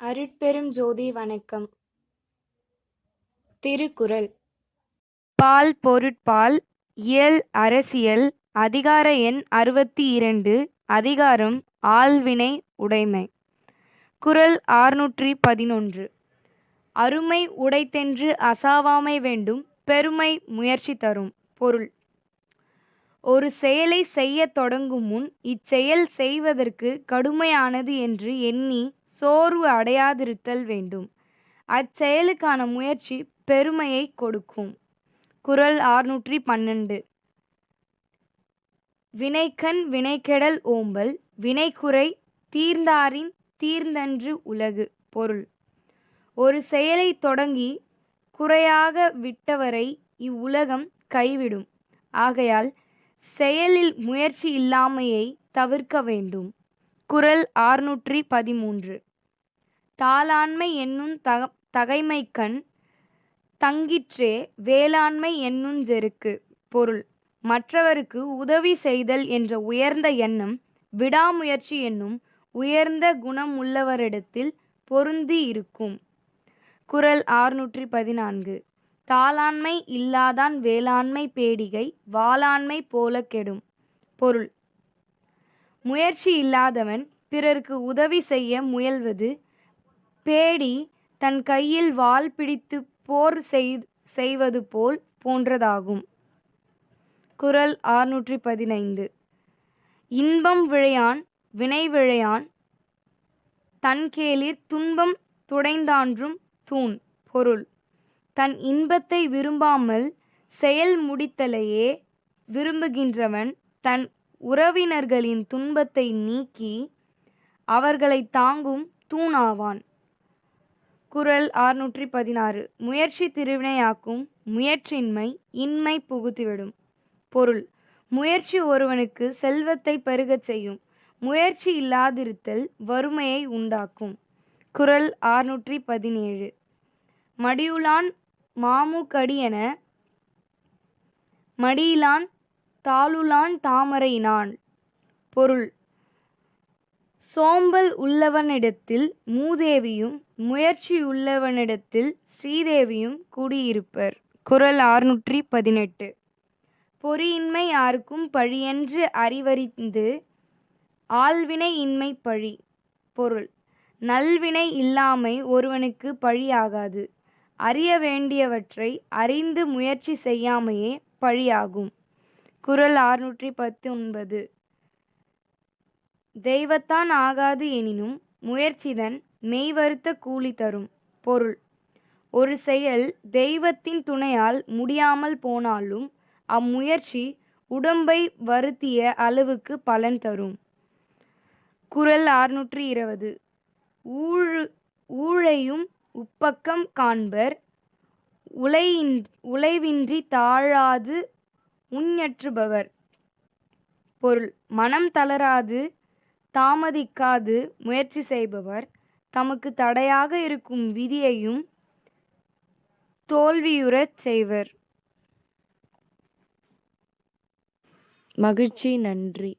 அருட்பெரும் ஜோதி வணக்கம். திருக்குறள். பால் பொருட்பால் இயல் அரசியல் அதிகார எண் அறுபத்தி இரண்டு அதிகாரம் ஆள்வினை உடைமை. குறள் ஆறுநூற்றி பதினொன்று. அருமை உடைத்தென்று அசாவாமை வேண்டும் பெருமை முயற்சி தரும் பொருள். ஒரு செயலை செய்ய தொடங்கும் முன் இச்செயல் செய்வதற்கு கடுமையானது என்று எண்ணி சோர்வு அடையாதிருத்தல் வேண்டும். அச்செயலுக்கான முயற்சி பெருமையை கொடுக்கும். குறள் ஆறுநூற்றி பன்னெண்டு. வினைக்கண் வினைகெடல் ஓம்பல் வினைக்குறை தீர்ந்தாரின் தீர்ந்தன்று உலகு பொருள். ஒரு செயலை தொடங்கி குறையாக விட்டவரை இவ்வுலகம் கைவிடும். ஆகையால் செயலில் முயற்சி இல்லாமையை தவிர்க்க வேண்டும். குறள் ஆறுநூற்றி பதிமூன்று. தாளாண்மை என்னும் தக தகைமைக்கண் தங்கிற்றே வேளாண்மை என்னுஞ் செருக்கு. பொருள் மற்றவருக்கு உதவி செய்தல் என்ற உயர்ந்த எண்ணம் விடாமுயற்சி என்னும் உயர்ந்த குணம் உள்ளவரிடத்தில் பொருந்தி இருக்கும். குறள் ஆறுநூற்றி பதினான்கு தாளாண்மை இல்லாதான் வேளாண்மை பேடிகை வாளாண்மை போல கெடும். பொருள் முயற்சி இல்லாதவன் பிறர்க்கு உதவி செய்ய முயல்வது பேடி தன் கையில் வாள் பிடித்து போர் செய்வது போல் போன்றதாகும். குரல் ஆறுநூற்றி பதினைந்து இன்பம் விழையான் வினை விழையான் தன்கேளிர் துன்பம் துடைந்தான்றும் தூண் பொருள். தன் இன்பத்தை விரும்பாமல் செயல் முடித்தலையே விரும்புகின்றவன் தன் உறவினர்களின் துன்பத்தை நீக்கி அவர்களை தாங்கும் தூணாவான். குரல் ஆறுநூற்றி பதினாறு முயற்சி திருவினையாக்கும் முயற்சியின்மை இன்மை புகுத்திவிடும். பொருள். முயற்சி ஒருவனுக்கு செல்வத்தை பெருகச் செய்யும். முயற்சி இல்லாதிருத்தல் வறுமையை உண்டாக்கும். குறள் ஆறுநூற்றி பதினேழு மடியுளான் மாமுக்கடியென மடியிலான் தாளுலான் தாமரையினான். பொருள். சோம்பல் உள்ளவனிடத்தில் மூதேவியும் முயற்சியுள்ளவனிடத்தில் ஸ்ரீதேவியும் கூடியிருப்பர். குரல் ஆறுநூற்றி பதினெட்டு பொறியின்மை யாருக்கும் பழியென்று அறிவறிந்து ஆழ்வினை இன்மை பழி. பொருள். நல்வினை இல்லாமை ஒருவனுக்கு பழியாகாது. அறிய வேண்டியவற்றை அறிந்து முயற்சி செய்யாமையே பழியாகும். குரல் ஆறுநூற்றி பத்து ஒன்பது தெய்வத்தான் ஆகாது எனினும் முயற்சிதன் மெய்வருத்த கூலி தரும். பொருள். ஒரு செயல் தெய்வத்தின் துணையால் முடியாமல் போனாலும் அம்முயற்சி உடம்பை வருத்திய அளவுக்கு பலன் தரும். குறள் ஆறுநூற்றி இருபது. ஊழு ஊழையும் உப்பக்கம் காண்பர். உழையின் உழைவின்றி தாழாது முன்னற்றுபவர் பொருள். மனம் தளராது தாமதிக்காது முயற்சி செய்பவர் தமக்கு தடையாக இருக்கும் விதியையும் தோல்வியுறச் செய்வர். மகிழ்ச்சி நன்றி.